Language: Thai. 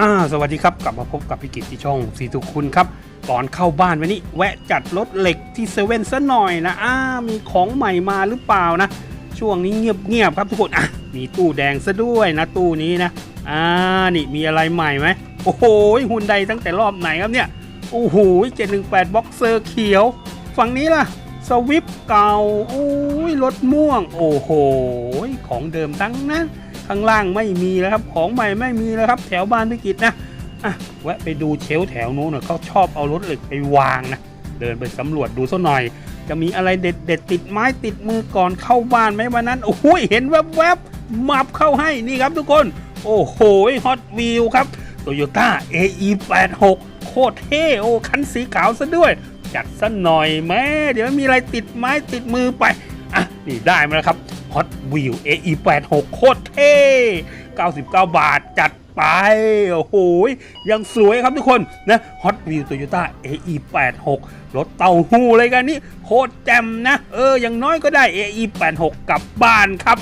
อ่าสวัสดีครับ กลับมาพบกับพี่กิตที่ช่องสีทุกคุณครับ ก่อนเข้าบ้านวันนี้ แวะจัดรถเหล็กที่เซเว่นซะหน่อยนะอ่ามีของใหม่มาหรือเปล่านะ ช่วงนี้เงียบๆครับทุกคนอะมีตู้แดงซะด้วยนะตู้นี้นะอ่านี่มีอะไรใหม่ไหมโอ้โหหุ่นใดตั้งแต่รอบไหนครับเนี่ยโอ้โห718บ็อกเซอร์เขียว ฝั่งนี้ล่ะสวิปเก่าโอ้ยรถม่วง โอ้โหของเดิมทั้งนั้น ข้างล่างไม่มีแล้วครับ ของใหม่ไม่มีแล้วครับ แถวบ้านพิกิตนะอะแวะไปดูเชลแถวนู้นหน่ยเขาชอบเอารถเหล็กไปวางนะ เดินไปสำรวจดูสักหน่อย จะมีอะไรเด็ดเด็ดติดไม้ติดมือก่อนเข้าบ้านไหมวันนั้น โอ้โหเห็นแวบๆมับเข้าให้นี่ครับทุกคน โอ้โหฮอตวิวครับโตโยต้า AE86 โคตรเท่โอ้คันสีขาวซะด้วย จัดซะหน่อยแม่เดี๋ยวมีอะไรติดไม้ติดมือไปอะนี่ได้มาแล้วครับ Hot Wheel AE86 โคตรเท่ 99 บาทจัดไป โอ้โห ยังสวยครับทุกคนนะ Hot Wheel Toyota AE86 รถเต่าหู้เลยกันนี่โคตรแจ่มนะ เออ อย่างน้อยก็ได้ AE86 กลับบ้านครับ